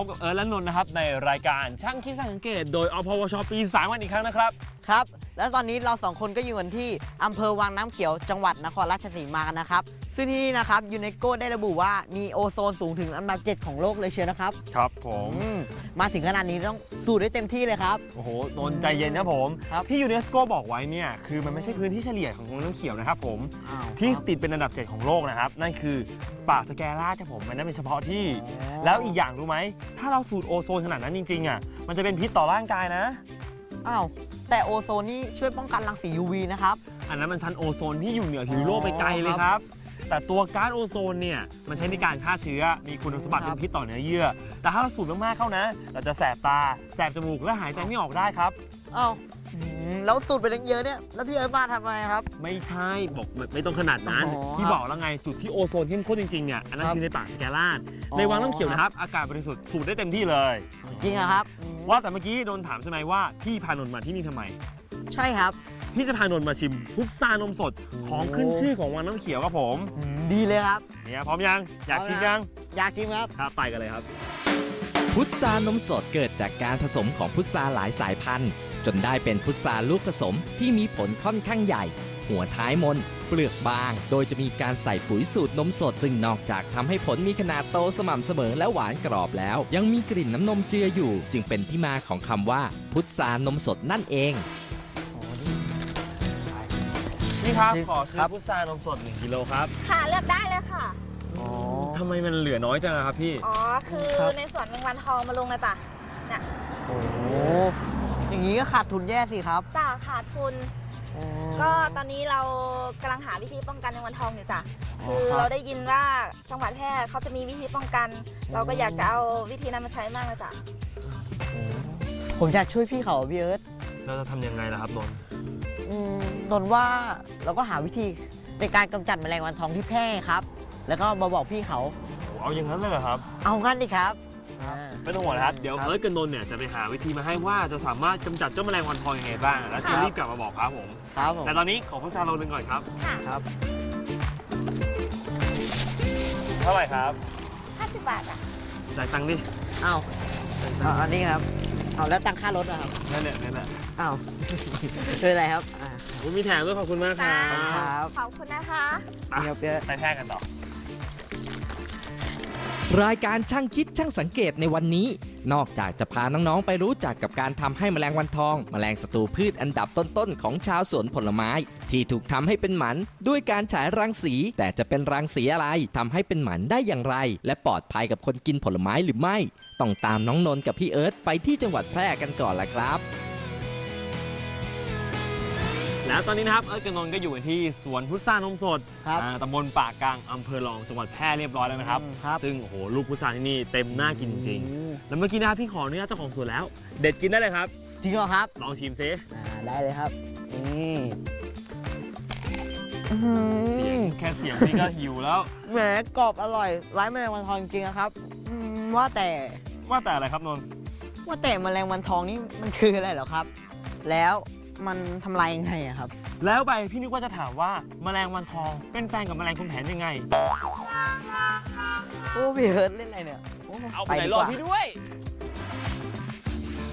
พบกับเอิร์ธและนนท์นะครับในรายการช่างคิดสังเกต โดยอพวชปี3วันอีกครั้งนะครับ ครับ และตอนนี้เราสองคนก็อยู่กันที่อำเภอวังน้ำเขียวจังหวัดนครราชสีมากันนะครับ ซึ่งที่นี่นะครับยูเนสโกได้ระบุว่ามีโอโซนสูงถึงอันดับ7ของโลกเลยเชียวนะครับ ครับผม อืม มาถึงขนาดนี้ต้องสู้ได้เต็มที่เลยครับ โอ้โหนนท์ใจเย็นนะผม ครับ ที่ยูเนสโกบอกไว้เนี่ย คือมันไม่ใช่พื้นที่เฉลี่ยของน้ำเขียวนะครับผมอ้าวที่ครับติดเป็นอันดับ 7 ของโลกนะครับ นั่นคือป่าสแกล่าครับผมมันนั่นเป็นเฉพาะที่อ๋อแล้วอีกอย่างรู้ไหม ถ้าเราสูดโอโซนขนาดนั้นจริงๆอะ มันจะเป็นพิษต่อร่างกายนะ อ้าวแต่โอโซนนี่ช่วยป้องกันรังสี UV นะครับ อันนั้นมันชั้นโอโซนที่อยู่เหนือผิวโลกไปไกลเลยครับ แต่ตัวก๊าซโอโซนเนี่ยมันใช้ในการฆ่าเชื้อ มีคุณสมบัติครัเป็บนพิษต่อเนื้อเยื่อ แต่ถ้าเราสูดมากๆเข้านะ เราจะแสบตา แสบจมูกและหายใจไม่ออกได้ครับ อ้าวอืมแล้วสูตรไปตั้งเยอะเนี่ย แล้วพี่เอิร์ธมาทำไมครับ ไม่ใช่บอกไม่ต้องขนาดนั้น อ๋อที่บอกแล้วไงจุดที่โอโซนเข้มข้นจริงๆเนี่ยอันนั้นครับคือในป่าสแกลาดอ๋อ ในวังน้ำเขียวนะครับ อากาศบริสุทธิ์สูดได้เต็มที่เลย จริงเหรอครับอืมว่าแต่เมื่อกี้โดนถามใช่ไหมว่าพี่พานนท์มาที่นี่ทำไม ใช่ครับ พี่จะพานนท์มาชิมพุทรานมสดของขึ้นชื่อของวังน้ำเขียวครับผมอืมดีเลยครับเนี่ยพร้อมยังอยากชิมยังอยากชิมครับครับไปกันเลยครับ พุทรานมสดเกิดจากการผสมของพุทราหลายสายพันธุ์ จนได้เป็นพุทราลูกผสมที่มีผลค่อนข้างใหญ่ หัวท้ายมนเปลือกบาง โดยจะมีการใส่ปุ๋ยสูตรนมสด ซึ่งนอกจากทำให้ผลมีขนาดโตสม่ำเสมอและหวานกรอบแล้ว ยังมีกลิ่นน้ำนมเจืออยู่ จึงเป็นที่มาของคำว่า พุทรานมสดนั่นเอง นี่ครับนี่ขอซื้ครัอบพุทรานมสด1กิโลครับ ค่ะเลือกได้เลยค่ะ อ๋อทำไมมันเหลือน้อยจังอะครับพี่ อ๋อ คือครับในสวนแมงวันทองมาลงนะจ๊ะน่ะโอ้โหอย่างนี้ก็ขาดทุนแย่สิครับ จ้าขาดทุนอ๋อก็ตอนนี้เรากำลังหาวิธีป้องกันแมงวันทองอยู่จ้ะอ๋อคือครับเราได้ยินว่าจังหวัดแพร่เขาจะมีวิธีป้องกัน เราก็อยากจะเอาวิธีนั้นมาใช้มากนะจ๊ะผมอยากช่วยพี่เขาพี่เอิร์ธเราจะทำยังไงล่ะครับนนท์ อืมนนท์ว่าเราก็หาวิธีในการกำจัดแมลงวันทองที่แพร่ครับ แล้วก็มาบอกพี่เขา โอ้เอาอย่างนั้นเลยเหรอครับ เอางั้นดิครับอ่า ไม่ต้องห่วงนะครับ เดี๋ยวครับ เอิร์ธกับนนท์เนี่ยจะไปหาวิธีมาให้ว่าจะสามารถกำจัดเจ้าแมลงวันทองยังไงบ้าง แล้วจะครับรีบกลับมาบอกครับผม ครับผมแต่ตอนนี้ขอพุทราโลนึงก่อนครับค่ะ ครับเท่าไหร่ครับ50 บาทจ้ะจ่ายตังค์ดิ เอาเอาอันนี้ครับ เอาแล้วตังค่ารถนะครับนั่นแหละนั่นแหละเอาคืออะไรครับอ่าผมมีแถมด้วยขอบคุณมากคจ้ารับครับขอบคุณนะคะ อะนี่ครับพี่เอิร์ธไปแพร่กันต่อ รายการช่างคิดช่างสังเกตในวันนี้ นอกจากจะพาน้องๆไปรู้จักกับการทำให้แมลงวันทอง แมลงศัตรูพืชอันดับต้นๆของชาวสวนผลไม้ ที่ถูกทำให้เป็นหมันด้วยการฉายรังสี แต่จะเป็นรังสีอะไรทำให้เป็นหมันได้อย่างไร และปลอดภัยกับคนกินผลไม้หรือไม่ ต้องตามน้องนนท์กับพี่เอิร์ธไปที่จังหวัดแพร่กันก่อนละครับ แล้วตอนนี้นะครับเอิร์ธกับนนท์ก็อยู่กันที่สวนพุทรานมสดครับอ่าตำบลป่ากลางอำเภอรองจังหวัดแพร่เรียบร้อยแล้วนะครับ อืมครับ ซึ่งโอ้โหลูกพุทราที่นี่เต็มน่ากินจริงโอ้ๆแล้วเมื่อกี้นะครับพี่ขออนุญาตเจ้าของสวนแล้ว เด็ดกินได้เลยครับ จริงเหรอครับลองชิมซิอ่าได้เลยครับนี่อื้อหื เสียงอแค่เสียงพี่ก็หิวแล้ว แหมกรอบอร่อยไร้แมลงวันทองจริงๆนะครับอืมว่าแต่ว่าแต่อะไรครับนนท์ว่าแต่แมลงวันทองนี่มันคืออะไรเหรอครับ แล้วมันทำลายยังไงอะครับ แล้วไปพี่นึกว่าจะถามว่าแมลงวันทองเป็นแฟนกับแมลงคุณแผนยังไง โอ้พี่เฮิร์ตเล่นอะไรเนี่ยโเอาไปไหนดีรกอว่าพี่ด้วย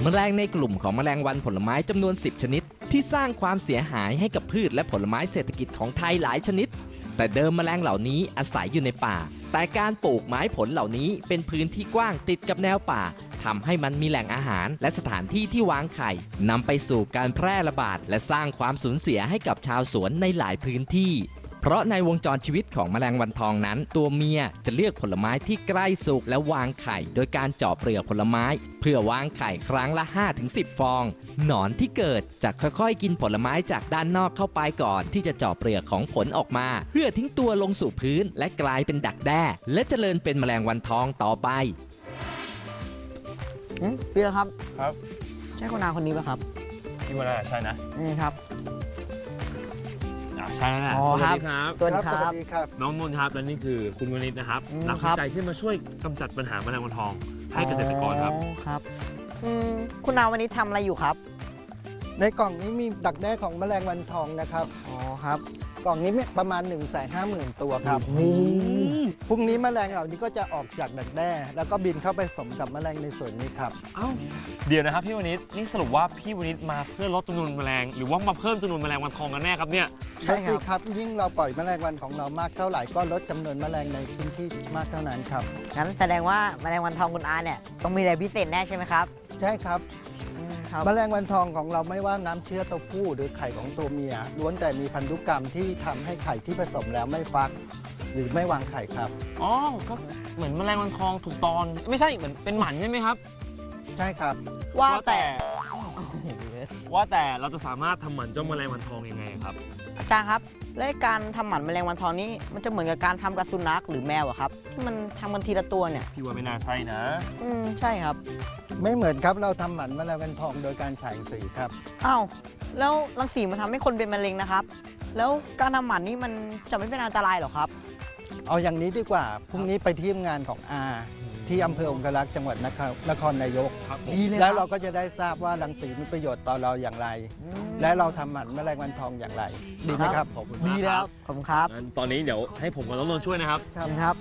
แมลงในกลุ่มของแมลงวันผลไม้จำนวน 10 ชนิด ที่สร้างความเสียหายให้กับพืชและผลไม้เศรษฐกิจของไทยหลายชนิด แต่เดิมแมลงเหล่านี้อาศัยอยู่ในป่า แต่การปลูกไม้ผลเหล่านี้เป็นพื้นที่กว้างติดกับแนวป่าทำให้มันมีแหล่งอาหาร และสถานที่ที่วางไข่นำไปสู่การแพร่ระบาด และสร้างความสูญเสียให้กับชาวสวนในหลายพื้นที่ เพราะในวงจรชีวิตของแมลงวันทองนั้น ตัวเมียจะเลือกผลไม้ที่ใกล้สุกและวางไข่ โดยการเจาะเปลือกผลไม้ เพื่อวางไข่ครั้งละ 5-10 ฟอง หนอนที่เกิดจะค่อยๆ กินผลไม้จากด้านนอกเข้าไปก่อน ที่จะเจาะเปลือกของผลออกมา เพื่อทิ้งตัวลงสู่พื้น และกลายเป็นดักแด้ และเจริญเป็นแมลงวันทองต่อไปอืมพี่ครับครับ ใช่คนนาคนนี้ป่ะครับพี่ว่าน่าใช่นะนี่ครับอ่า ใช่แล้วแหละอ๋อสวัสครับดีครับ สวัสดีครับครับ น้องนนท์ครับและนี่คือคุณวนิชนะครับอืมนักครัวิบ จัยที่มาช่วยกำจัดปัญหาแมลงวันทองให้เกษตรกรครับ อ๋อครับอืมคุณนาวันนี้ทำอะไรอยู่ครับ ในกล่องนี้มีดักแด้ของแมลงวันทองนะครับ อ๋อครับ กล่องนี้มีประมาณ 1 5 0 0 0 0 ตัวครับพรุ่งนี้แมลงเหล่านี้ก็จะออกจากดักแด้ แล้วก็บินเข้าไปสมกับแมลงในส่วนนี้ครับ เอ้า เดี๋ยวนะครับพี่วนิชนี่สรุปว่าพี่วนิชมาเพื่อลดจำนวนแมลง หรือว่ามาเพิ่มจำนวนแมลงวันทองกันแน่ครับเนี่ย ใช่ครับก็อครับ ยิ่งเราปล่อยแมลงวันของเรามากเท่าไหร่ก็ลดจำนวนแมลงในพื้นที่มากเท่านั้นครับงั้นแสดงว่าแมลงวันทองคุณอาเนี่ยต้องมีอะไรพิเศษแน่ใช่ไหมครับ ใช่ครับอืม ครับแมลงวันทองของเราไม่ว่าน้ำเชื้อตัวผู้หรือไข่ของตัวเมียล้วนแต่มีพันธุกรรมที่ทำให้ไข่ที่ผสมแล้วไม่ฟัก หรือไม่วางไข่ครับ อ๋อก็เหมือนแมลงวันทองถูกตอน ไม่ใช่เหมือนเป็นหมันใช่ไหมครับ ใช่ครับ ว่าแต่ ว่าแต่เราจะสามารถทำหมันเจ้าแมลงวันทองยังไงครับ อาจารย์ครับแล้วการทำหมันแมลงวันทองนี้มันจะเหมือนกับการทำกับสุนัขหรือแมวอะครับ ที่มันทำกันทีละตัวเนี่ย พี่ว่าไม่น่าใช่นะ อืมใช่ครับไม่เหมือนครับเราทำหมันแมลงวันทองโดยการฉายสีครับ อ้าวแล้วรังสีมันทำให้คนเป็นมะเร็งนะครับ แล้วการทำหมันนี่มันจะไม่เป็นอันตรายเหรอครับ เอาอย่างนี้ดีกว่าพรุ่งนี้ไปที่ทำงานของอา ที่อำเภอองครักษ์จังหวัดนครนครนายก ครับผม ดีเลยแล้วคเรารับก็จะได้ทราบว่ารังสีมีประโยชน์ต่อเราอย่างไรอืมและเราทำหมันแมลงวันทองอย่างไร ดีไหมครับ ขอบคุณดีมากแล้วครับขอบคุณครับงั้นตอนนี้เดี๋ยวให้ผมกับน้องนนท์ช่วยนะครับขอบคุณครับ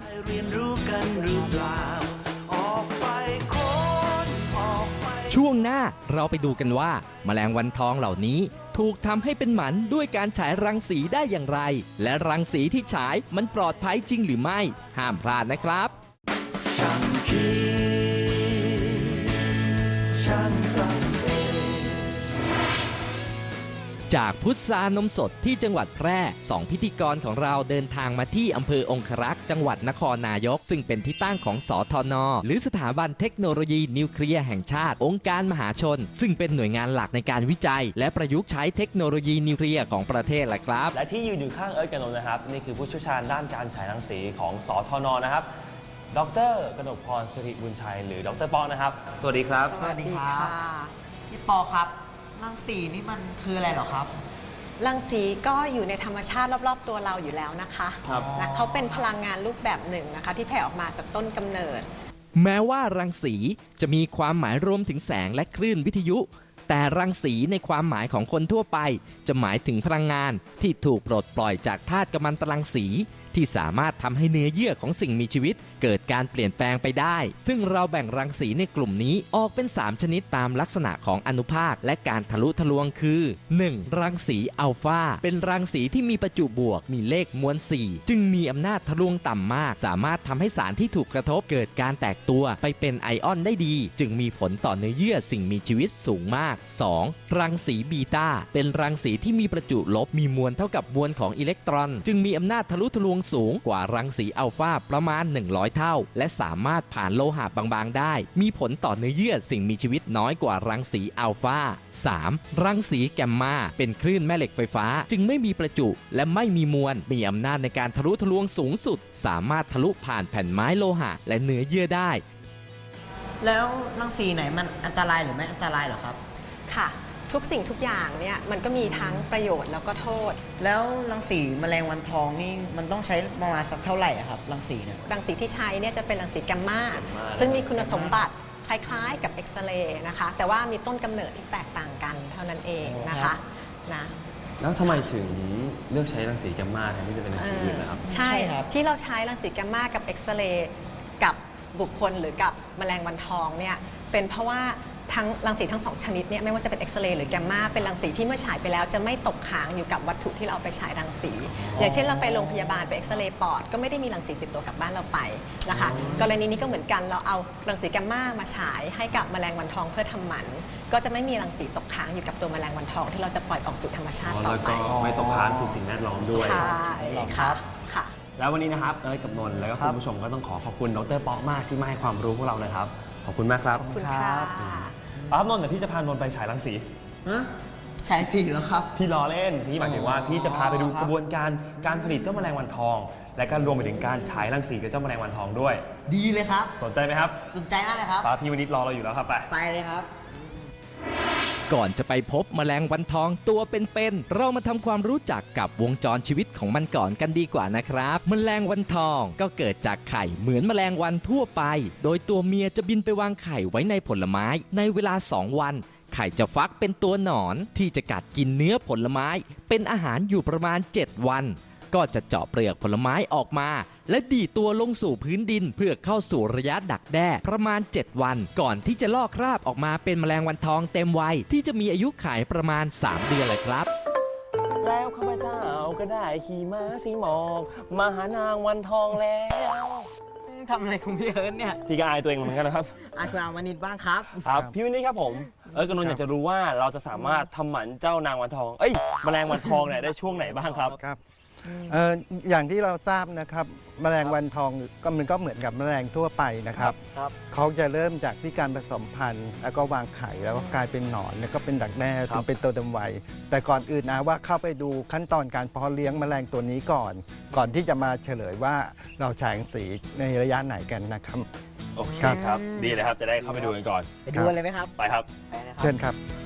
ได้เรียนรู้กันหรือเปล่า ออกไปค้นออกไป ช่วงหน้าเราไปดูกันว่าแมลงวันทองเหล่านี้ ถูกทำให้เป็นหมันด้วยการฉายรังสีได้อย่างไร และรังสีที่ฉายมันปลอดภัยจริงหรือไม่ ห้ามพลาดนะครับ ช่างคิดช่างสังเจากพุทรานมสดที่จังหวัดแพร่สองพิธีกรของเราเดินทางมาที่อำเภอองครักษ์จังหวัดนครนายก ซึ่งเป็นที่ตั้งของสอทนหรือสถาบันเทคโนโลยีนิวเคลียร์แห่งชาติ องค์การมหาชน ซึ่งเป็นหน่วยงานหลักในการวิจัย และประยุกต์ใช้เทคโนโลยีนิวเคลียร์ของประเทศแหละครับ และที่ยืนอยู่ข้างเอิร์ธกบนนนะครับนี่คือผู้เชี่ยวชาญด้านการฉายรังสีของสทนนะครับ ดรกนกพรสิริบุญชัย หรือดรปอนะครับ สวัสดีครับ สวัสดีครับ พี่ปอครับรังสีนี่มันคืออะไรเหรอครับ รังสีก็อยู่ในธรรมชาติรอบ ๆ ตัวเราอยู่แล้วนะคะครับ นะเขาเป็นพลังงานรูปแบบหนึ่งนะคะ ที่แผ่ออกมาจากต้นกำเนิด แม้ว่ารังสีจะมีความหมายรวมถึงแสงและคลื่นวิทยุ แต่รังสีในความหมายของคนทั่วไป จะหมายถึงพลังงานที่ถูกปลดปล่อยจากธาตุกัมมันตรังสี ที่สามารถทำให้เนื้อเยื่อของสิ่งมีชีวิต เกิดการเปลี่ยนแปลงไปได้ ซึ่งเราแบ่งรังสีในกลุ่มนี้ออกเป็น 3 ชนิดตามลักษณะของอนุภาค และการทะลุทะลวงคือ 1. รังสีอัลฟาเป็นรังสีที่มีประจุบวก มีเลขมวล 4 จึงมีอำนาจทะลวงต่ำมาก สามารถทำให้สารที่ถูกกระทบเกิดการแตกตัวไปเป็นไอออนได้ดี จึงมีผลต่อเนื้อเยื่อสิ่งมีชีวิตสูงมาก 2. รังสีบีตาเป็นรังสีที่มีประจุลบมีมวลเท่ากับมวลของอิเล็กตรอน จึงมีอำนาจทะลุทะลวงสูงกว่ารังสีอัลฟาประมาณ 100 เท่า และสามารถผ่านโลหะบางๆ ได้ มีผลต่อเนื้อเยื่อสิ่งมีชีวิตน้อยกว่ารังสีอัลฟา 3. รังสีแกมมาเป็นคลื่นแม่เหล็กไฟฟ้า จึงไม่มีประจุ และไม่มีมวล มีอำนาจในการทะลุทะลวงสูงสุด สามารถทะลุผ่านแผ่นไม้โลหะ และเนื้อเยื่อได้ แล้วรังสีไหนมันอันตรายหรือไม่อันตรายเหรอครับ ค่ะ ทุกสิ่งทุกอย่างเนี่ยมันก็มีทั้งประโยชน์แล้วก็โทษ แล้วรังสีแมลงวันทองนี่มันต้องใช้ประมาณสักเท่าไหร่อะครับรังสีเนี่ย รังสีที่ใช้เนี่ยจะเป็นรังสีแกัมมาแกมมา ซึ่งมีคุณสมบัติคล้ายๆ กับเอ็กซเรย์นะคะ แต่ว่ามีต้นกำเนิดที่แตกต่างกันเท่านั้นเองนะคะนะ แล้วทำไมถึงเลือกใช้รังสีแกมมาแทนที่จะเป็นรังสีอื่นนะครับ ใช่ใช่ครับ ที่เราใช้รังสีแกมมากับเอ็กซเรย์กับบุคคลหรือกับแมลงวันทองเนี่ยเป็นเพราะว่า ทั้งรังสีทั้งสองชนิดเนี่ยไม่ว่าจะเป็นเอ็กซเรย์หรือแกมมาเป็นรังสีที่เมื่อฉายไปแล้ว จะไม่ตกค้างอยู่กับวัตถุที่เราเอาไปฉายรังสี อย่างเช่นเราไปโรงพยาบาลไปเอ็กซเรย์ปอดก็ไม่ได้มีรังสีติดตัวกลับบ้านเราไปนะคะกรณีนี้ก็เหมือนกันเราเอารังสีแกมมามาฉายให้กับแมลงวันทองเพื่อทำหมัน ก็จะไม่มีรังสีตกค้างอยู่กับตัวแมลงวันทองที่เราจะปล่อยออกสู่ธรรมชาติต่แล้อวไปก็ไม่ตกค้างสู่สิ่งแวดล้อมด้วยใช่ค่ะค่ะแล้ววันนี้นะครับเอิร์ธกับนนท์แล้วก็คุณผู้ชมก็ต้องขอขอบคุณดรป๊อกมากที่มาให้ความรู้พวกเรานะครับขอบคุณมากครับขอบคุณค่ะเอาครับนนท์เดี๋ยวพี่จะพานนท์ไปฉายรังสี ฮะฉายสีแล้วครับ พี่ล้อเล่นพี่หมายถึงว่าพี่จะพาไปดูอ๋อครับกระบวนการการผลิตเจ้าแมลงวันทอง และก็รวมไปถึงการฉายรังสีกับเจ้าแมลงวันทองด้วย ดีเลยครับ สนใจไหมครับ สนใจมากเลยครับป้าพี่วนิดรอเราอยู่แล้วครับไป ไปเลยครับ ก่อนจะไปพบแมลงวันทองตัวเป็นๆ เรามาทำความรู้จักกับวงจรชีวิตของมันก่อนกันดีกว่านะครับแมลงวันทองก็เกิดจากไข่เหมือนแมลงวันทั่วไป โดยตัวเมียจะบินไปวางไข่ไว้ในผลไม้ ในเวลา 2 วันไข่จะฟักเป็นตัวหนอนที่จะกัดกินเนื้อผลไม้ เป็นอาหารอยู่ประมาณ 7 วัน ก็จะเจาะเปลือกผลไม้ออกมา และดีดตัวลงสู่พื้นดินเพื่อเข้าสู่ระยะดักแด้ประมาณ 7 วัน ก่อนที่จะลอกคราบออกมาเป็นแมลงวันทองเต็มวัยที่จะมีอายุขัยประมาณ 3 เดือนเลยครับแล้วข้าพเจ้าก็ได้ขี่ม้าสีหมอกมาหานางวันทองแล้วทำอะไรของพี่เอิร์ธเนี่ยพี่ก็อายตัวเองเหมือนกันนะครับอาคุณอามานิดบ้างครับครับพี่วินนี่ครับผมเออกบนนท์อยากจะรู้ว่าเราจะสามารถทำหมันเจ้านางวันทองเอ้ยแมลงวันทองเนี่ยได้ช่วงไหนบ้างครับครับ เอ่ออย่างที่เราทราบนะครับ แมลงวันทองก็มันก็เหมือนกับแมลงทั่วไปนะครับครับ เขาจะเริ่มจากที่การผสมพันธุ์ แล้วก็วางไข่แล้วก็กลายเป็นหนอนแล้วก็เป็นดักแด้ถึงเป็นตัวดำวัยแต่ก่อนอื่นนะว่าเข้าไปดูขั้นตอนการเพาะเลี้ยงแมลงตัวนี้ก่อน ก่อนที่จะมาเฉลยว่าเราฉายรังสีในระยะไหนกันนะครับ โอเคครับ ครับ ดีเลยครับ จะได้เข้าไปดูกันก่อน ไปดูกันเลยไหมครับ ไปครับ ไปเลยครัเชิญครับ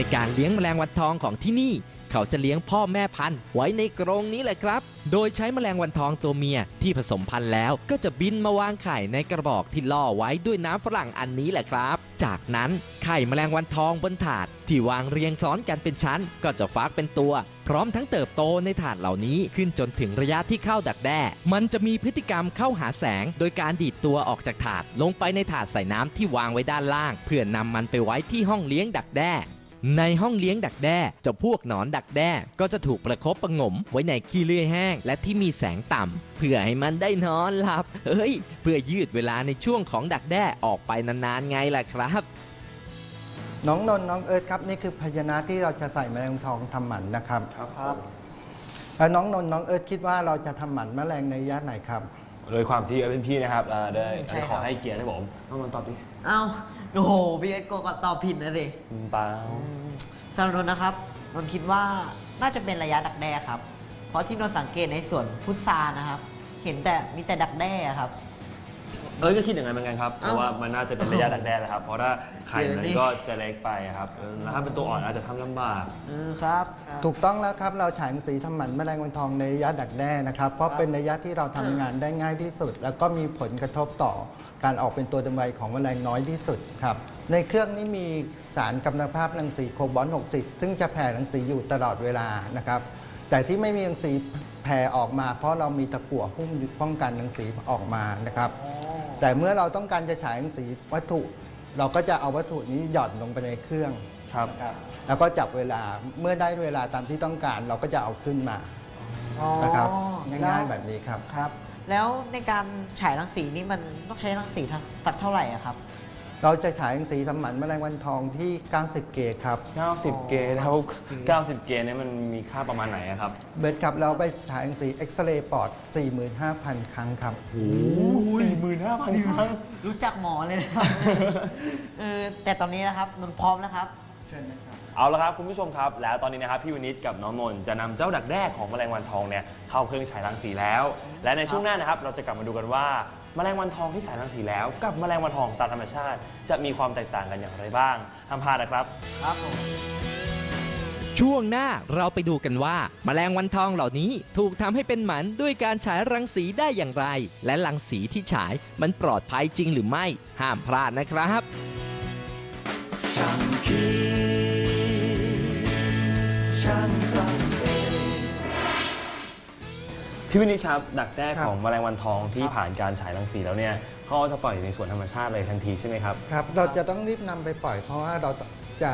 ในการเลี้ยงแมลงวันทองของที่นี่ เขาจะเลี้ยงพ่อแม่พันธุ์ไว้ในกรงนี้แหละครับ โดยใช้แมลงวันทองตัวเมียที่ผสมพันธุ์แล้วก็จะบินมาวางไข่ในกระบอกที่ล่อไว้ด้วยน้ำฝรั่งอันนี้แหละครับ จากนั้นไข่แมลงวันทองบนถาด ที่วางเรียงซ้อนกันเป็นชั้น ก็จะฟักเป็นตัว พร้อมทั้งเติบโตในถาดเหล่านี้ขึ้นจนถึงระยะที่เข้าดักแด้ มันจะมีพฤติกรรมเข้าหาแสง โดยการดีดตัวออกจากถาด ลงไปในถาดใส่น้ำที่วางไว้ด้านล่าง เพื่อนำมันไปไว้ที่ห้องเลี้ยงดักแด้ ในห้องเลี้ยงดักแด้เจ้าพวกหนอนดักแด้ก็จะถูกประคบประหงมไว้ในขี้เลื่อยแห้ง และที่มีแสงต่ำเพื่อให้มันได้นอนหลับ เฮ้ย เพื่อยืดเวลาในช่วงของดักแด้ออกไปนานๆไงล่ะครับ น้องนนท์น้องเอิร์ธครับ นี่คือภาชนะที่เราจะใส่แมลงทองทำหมันนะครับครับแล้วน้องนนท์น้องเอิร์ธคิดว่าเราจะทำหมันแมลงในระยะไหนครับ โดยความที่เอิร์ธเป็นพี่นะครับเอ่อได้ใช่ครับขอให้เกียรติให้ผมน้องนนท์ตอบดิ เอ้าโอ้โหพี่เอิร์ธโกก็ตอบผิดนะสิอืมเปล่าสำหรับนนท์นะครับนนท์คิดว่าน่าจะเป็นระยะดักแด้ครับ เพราะที่นนท์สังเกตในส่วนพุทรานะครับ เห็นแต่มีแต่ดักแด้ครับ เอิร์ธก็คิดอย่างนั้นเหมือนกันครับ เพเอ้าราะว่ามันน่าจะเป็นระยะดักแด้แหละครับ เพราะถ้าไข่เดี๋ยวมันดิก็จะเล็กไปครับเออแล้วถ้าเป็นตัวอ่อนอาจจะทำลำบาก เออครับ ถูกต้องแล้วครับ เราฉายรังสีทำหมันแมลงวันทองในระยะดักแด้นะครับ เพราะเป็นระยะที่เราทำงานได้ง่ายที่สุด แล้วก็มีผลกระทบต่อการออกเป็นตัวดำวัยของแมลงน้อยที่สุดครับ ในเครื่องนี้มีสารกำมะภาพรังสีโคบอลต์60 ซึ่งจะแผ่รังสีอยู่ตลอดเวลานะครับ แต่ที่ไม่มีรังสี แผ่ออกมา เพราะเรามีตะกั่วหุ้มป้องกันรังสีออกมานะครับ แต่เมื่อเราต้องการจะฉายรังสีวัตถุ เราก็จะเอาวัตถุนี้หย่อนลงไปในเครื่องครับ นะครับ แล้วก็จับเวลาเมื่อได้เวลาตามที่ต้องการ เราก็จะเอาขึ้นมาอ๋อนะครับแล้วง่ายๆแบบนี้ครับ ครับ แล้วในการฉายรังสีนี่มันต้องใช้รังสีสักเท่าไหร่อะครับ เราจะฉายรังสีทำหมันแมลงวันทองที่ 90 เกตครับ 90 เกย์แล้ว 90 เกย์เนี่ยมันมีค่าประมาณไหนอะครับ เบิร์ดครับเราไปฉายรังสีเอ็กซเรย์ปอด 45,000 ครั้งครับโอ้สี่หมื่นห้าพันครั้ง รู้จักหมอเลยนะครับเออแต่ตอนนี้นะครับนนท์พร้อมแล้วครับ เชิญนะครับเอาละครับคุณผู้ชมครับแล้วตอนนี้นะครับพี่วินิตกับน้องนนท์จะนำเจ้าดักแด้ของแมลงวันทองเนี่ยเข้าเครื่องฉายรังสีแล้ว และในช่วงหน้านะครับเราจะกลับมาดูกันว่า แมลงวันทองที่ฉายรังสีแล้ว กับแมลงวันทองตามธรรมชาติ จะมีความแตกต่างกันอย่างไรบ้างห้ามพลาดนะครับ ครับผมช่วงหน้าเราไปดูกันว่า แมลงวันทองเหล่านี้ถูกทำให้เป็นหมันด้วยการฉายรังสีได้อย่างไร และรังสีที่ฉายมันปลอดภัยจริงหรือไม่ ห้ามพลาดนะครับฉันคือฉันสังเกต พี่พี่วินิจครับดักแด้ครับของแมลงวันทองที่ผ่านการฉายรังสีแล้วเนี่ยเขาจะปล่อยในสวนธรรมชาติเลยทันทีใช่ไหมครับครับ เราจะต้องรีบนำไปปล่อย เพราะว่าเราจะ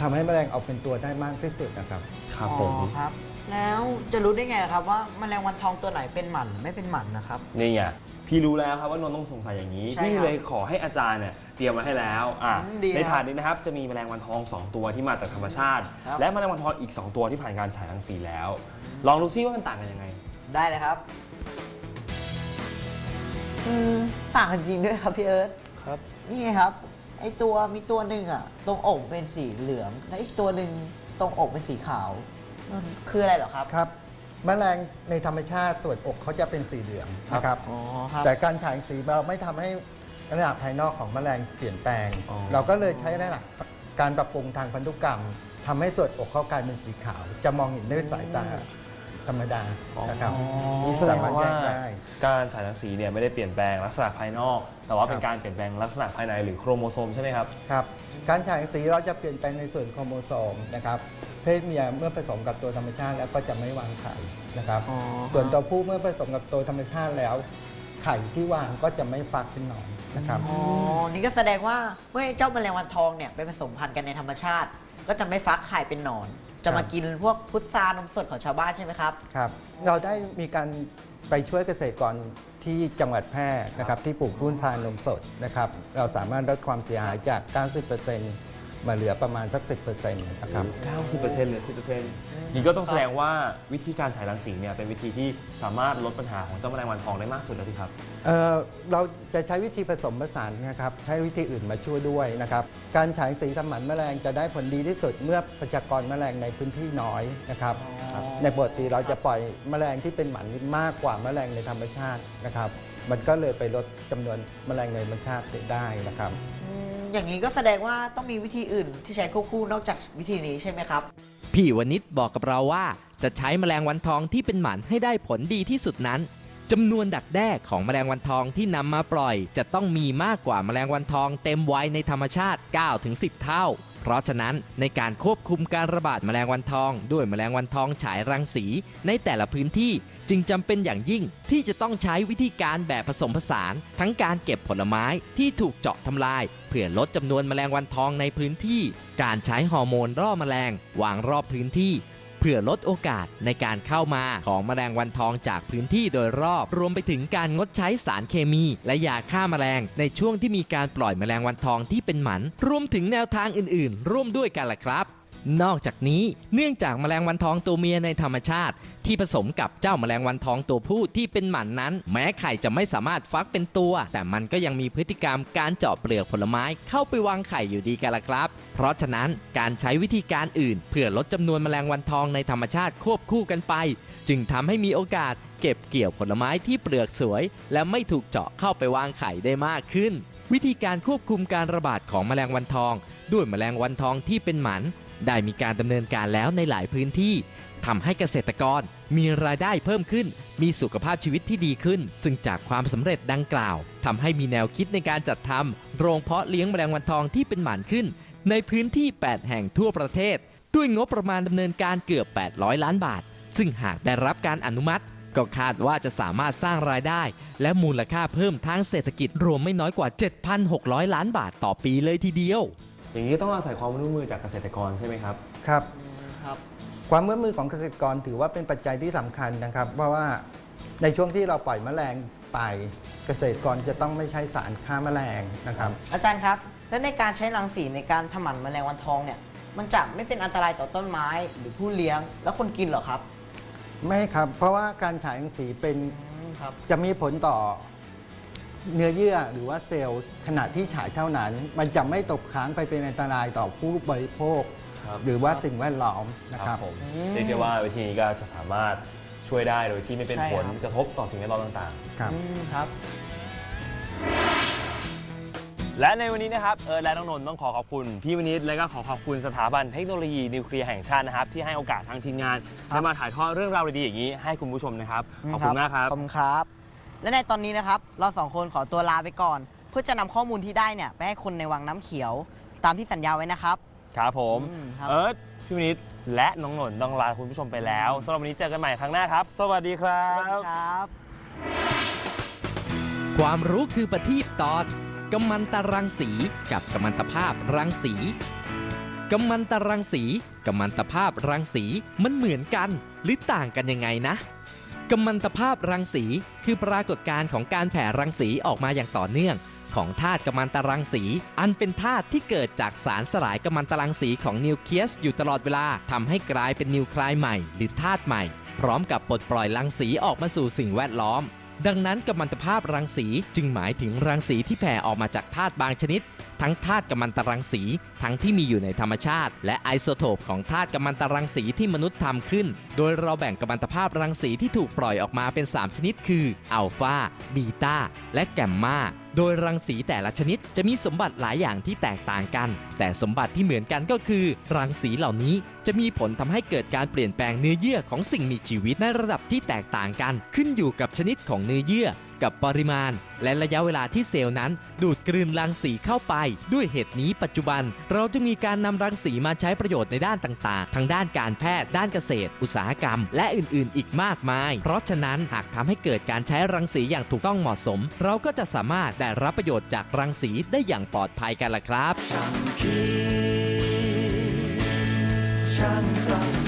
ทำให้แมลงออกเป็นตัวได้มากที่สุดนะครับ ครับผมอ๋อครับ แล้วจะรู้ได้ไงครับว่าแมลงวันทองตัวไหนเป็นหมันไม่เป็นหมันนะครับนี่ไงพี่รู้แล้วครับว่านนท์ต้องสงสัยอย่างนี้ใช่พี่ครับเลยขอให้อาจารย์เนี่ยเตรียมมาให้แล้วอะอืมดีในครับถาดนี้นะครับจะมีแมลงวันทอง 2 ตัวที่มาจากธรรมชาติครับและแมลงวันทองอีก 2 ตัวที่ผ่านการฉายรังสีแล้ว ลองดูซิว่ามันต่างกันยังไง ได้เลยครับ อืมต่างกันจริงด้วยครับพี่เอิร์ธครับ นี่ไงครับ ไอตัวมีตัวหนึ่งอะตรงอกเป็นสีเหลือง และอีกตัวหนึ่งตรงอกเป็นสีขาวมันคืออะไรเหรอครับ ครับแมลงในธรรมชาติส่วนอกเขาจะเป็นสีเหลืองนะครับ อ๋อครับ แต่การฉายสีเราไม่ทำให้ลักษณะภายนอกของแมลงเปลี่ยนแปลง อ๋อ เราก็เลยใช้ลักษณะการปรับปรุงทางพันธุกรรมทำให้ส่วนอกเขากลายเป็นสีขาว จะมองเห็นด้วยสายตา ธรรมดานะครับนี่แสดงสามารถว่าแยกได้ การฉายรังสีเนี่ยไม่ได้เปลี่ยนแปลงลักษณะภายนอก แต่ว่าเป็นครับการเปลี่ยนแปลงลักษณะภายในหรือโครโมโซมใช่ไหมครับ ครับการฉายสีเราจะเปลี่ยนแปลงในส่วนโครโมโซมนะครับเพศเมียเมื่อผสมกับตัวธรรมชาติแล้วก็จะไม่วางไข่นะครับ อ๋อ ส่วนตัวผู้เมื่อผสมกับตัวธรรมชาติแล้ว ไข่ที่วางก็จะไม่ฟักเป็นหนอนนะครับ อ๋อ นี่ก็แสดงว่าเมื่อเจ้าแมลงวันทองเนี่ยไปผสมพันธุ์กันในธรรมชาติ ก็จะไม่ฟักไข่เป็นหนอน จะมาครับกินพวกพุทรานมสดของชาวบ้านใช่ไหมครับ ครับ เราได้มีการไปช่วยเกษตรกรที่จังหวัดแพร่นะครับที่ปลูกพุ้นชานมสดนะครับ เราสามารถลดความเสียหายจาก 90% มาเหลือประมาณสัก 10%นะครับ90%เหรือ 10%นี่ก็ต้องแสดงว่าวิธีการฉายรังสีเนี่ยเป็นวิธีที่สามารถลดปัญหาของเจ้าแมลงวันทองได้มากสุดแล้วพี่ครับเอ่อเราจะใช้วิธีผสมผสานนะครับใช้วิธีอื่นมาช่วยด้วยนะครับการฉายสีทำหมันแมลงจะได้ผลดีที่สุดเมื่อประชากรแมลงในพื้นที่น้อยนะครับอ๋อในปกติเราจะปล่อยแมลงที่เป็นหมันมากกว่าแมลงในธรรมชาตินะครับ มันก็เลยไปลดจำนวนแมลงในธรรมชาติเสียได้นะครับ อย่างนี้ก็แสดงว่าต้องมีวิธีอื่นที่ใช้ควบคู่นอกจากวิธีนี้ใช่ไหมครับ พี่วนิชบอกกับเราว่าจะใช้แมลงวันทองที่เป็นหมันให้ได้ผลดีที่สุดนั้นจำนวนดักแด้ของแมลงวันทองที่นำมาปล่อย จะต้องมีมากกว่าแมลงวันทองเต็มวัยในธรรมชาติ 9-10 เท่า เพราะฉะนั้นในการควบคุมการระบาดแมลงวันทอง ด้วยแมลงวันทองฉายรังสี ในแต่ละพื้นที่จึงจำเป็นอย่างยิ่งที่จะต้องใช้วิธีการแบบผสมผสาน ทั้งการเก็บผลไม้ที่ถูกเจาะทำลาย เพื่อลดจำนวนแมลงวันทองในพื้นที่ การใช้ฮอร์โมนร่อแมลงวางรอบพื้นที่ พื่อลดโอกาสในการเข้ามาของแมลงวันทองจากพื้นที่โดยรอบ รวมไปถึงการงดใช้สารเคมี และยาฆ่าแมลง ในช่วงที่มีการปล่อยแมลงวันทองที่เป็นหมัน รวมถึงแนวทางอื่น ๆ ร่วมด้วยกันล่ะครับ นอกจากนี้เนื่องจากแมลงวันทองตัวเมียในธรรมชาติ ที่ผสมกับเจ้าแมลงวันทองตัวผู้ที่เป็นหมันนั้น แม้ไข่จะไม่สามารถฟักเป็นตัว แต่มันก็ยังมีพฤติกรรมการเจาะเปลือกผลไม้เข้าไปวางไข่อยู่ดีกันละครับ เพราะฉะนั้นการใช้วิธีการอื่น เพื่อลดจำนวนแมลงวันทองในธรรมชาติควบคู่กันไป จึงทำให้มีโอกาสเก็บเกี่ยวผลไม้ที่เปลือกสวย และไม่ถูกเจาะเข้าไปวางไข่ได้มากขึ้น วิธีการควบคุมการระบาดของแมลงวันทอง ด้วยแมลงวันทองที่เป็นหมัน ได้มีการดำเนินการแล้วในหลายพื้นที่ทำให้เกษตรกรมีรายได้เพิ่มขึ้น มีสุขภาพชีวิตที่ดีขึ้น ซึ่งจากความสำเร็จดังกล่าวทำให้มีแนวคิดในการจัดทำโรงเพาะเลี้ยงแมลงวันทองที่เป็นหมันขึ้น ในพื้นที่ 8 แห่งทั่วประเทศ ด้วยงบประมาณดำเนินการเกือบ 800 ล้านบาท ซึ่งหากได้รับการอนุมัติ ก็คาดว่าจะสามารถสร้างรายได้ และมูลค่าเพิ่มทางเศรษฐกิจรวมไม่น้อยกว่า 7,600 ล้านบาทต่อปีเลยทีเดียว อย่างนี้ต้องอาศัยความร่วมมือจากเกษตรกรใช่ไหมครับ ครับ ครับ ความร่วมมือของเกษตรกรถือว่าเป็นปัจจัยที่สำคัญนะครับ เพราะว่าในช่วงที่เราปล่อยแมลงไปเกษตรกรจะต้องไม่ใช้สารฆ่าแมลงนะครับ อาจารย์ครับ แล้วในการใช้รังสีในการทำหมันแมลงวันทองเนี่ย มันจะไม่เป็นอันตรายต่อต้นไม้หรือผู้เลี้ยง แล้วคนกินเหรอครับ ไม่ครับ เพราะว่าการฉายรังสีเป็นครับจะมีผลต่อ เนื้อเยื่อหรือว่าเซลล์ขณะที่ฉายเท่านั้น มันจะไม่ตกค้างไปเป็นอันตรายต่อผู้บริโภค ครับหรือว่าสิ่งแวดล้อมนะครับ ผมเรียกได้ว่าวิธีนี้ก็จะสามารถช่วยได้โดยที่ไม่เป็นใช่ผลครับ กระทบต่อสิ่งแวดล้อมต่าง ครับ อืมครับ ๆ และในวันนี้นะครับเอิร์ธและน้องนนท์ต้องขอขอบคุณพี่วนิชและก็ขอขอบคุณสถาบันเทคโนโลยีนิวเคลียร์แห่งชาตินะครับที่ให้โอกาสทางทีมงานได้มาถ่ายทอดเรื่องราวดีๆอย่างนี้ให้คุณผู้ชมนะครับขอบคุณมากครับ ขอบคุณครับ และในตอนนี้นะครับ เราสองคนขอตัวลาไปก่อน เพื่อจะนำข้อมูลที่ได้เนี่ยไปให้คนในวังน้ำเขียว ตามที่สัญญาไว้นะครับ ครับผม อืมครับ เอิร์ธพี่วนิชและน้องนนท์ต้องลาคุณผู้ชมไปแล้วสำหรับวันนี้เจอกันใหม่ครั้งหน้าครับ สวัสดีครับครับ ความรู้คือประทีปตอนกัมมันตรังสี กับกัมมันตภาพรังสีกัมมันตรังสีกัมมันตภาพรังสีมันเหมือนกัน หรือต่างกันยังไงนะ กัมมันตภาพรังสี คือปรากฏการณ์ของการแผ่รังสีออกมาอย่างต่อเนื่อง ของธาตุกัมมันตรังสี อันเป็นธาตุที่เกิดจากสารสลายกัมมันตรังสีของนิวเคลียสอยู่ตลอดเวลาทำให้กลายเป็นนิวคลายใหม่ หรือธาตุใหม่ พร้อมกับปลดปล่อยรังสีออกมาสู่สิ่งแวดล้อม ดังนั้นกัมมันตภาพรังสีจึงหมายถึงรังสีที่แผ่ออกมาจากธาตุบางชนิด ทั้งธาตุกัมมันตรังสี ทั้งที่มีอยู่ในธรรมชาติ และไอโซโทปของธาตุกัมมันตรังสีที่มนุษย์ทำขึ้น โดยเราแบ่งกัมมันตภาพรังสีที่ถูกปล่อยออกมาเป็น 3 ชนิด คืออัลฟาบีตาและแกมมาโดยรังสีแต่ละชนิดจะมีสมบัติหลายอย่างที่แตกต่างกัน แต่สมบัติที่เหมือนกันก็คือ รังสีเหล่านี้จะมีผลทำให้เกิดการเปลี่ยนแปลงเนื้อเยื่อของสิ่งมีชีวิตในระดับที่แตกต่างกัน ขึ้นอยู่กับชนิดของเนื้อเยื่อ กับปริมาณ และระยะเวลาที่เซลล์นั้น ดูดกลืนรังสีเข้าไป ด้วยเหตุนี้ปัจจุบัน เราจะมีการนำรังสีมาใช้ประโยชน์ในด้านต่างๆ ทั้งด้านการแพทย์ ด้านเกษตร อุตสาหกรรม และอื่นๆ อีกมากมาย เพราะฉะนั้นหากทำให้เกิดการใช้รังสีอย่างถูกต้องเหมาะสม เราก็จะสามารถได้รับประโยชน์จากรังสีได้อย่างปลอดภัยกันล่ะครับช่างคิดช่างสัง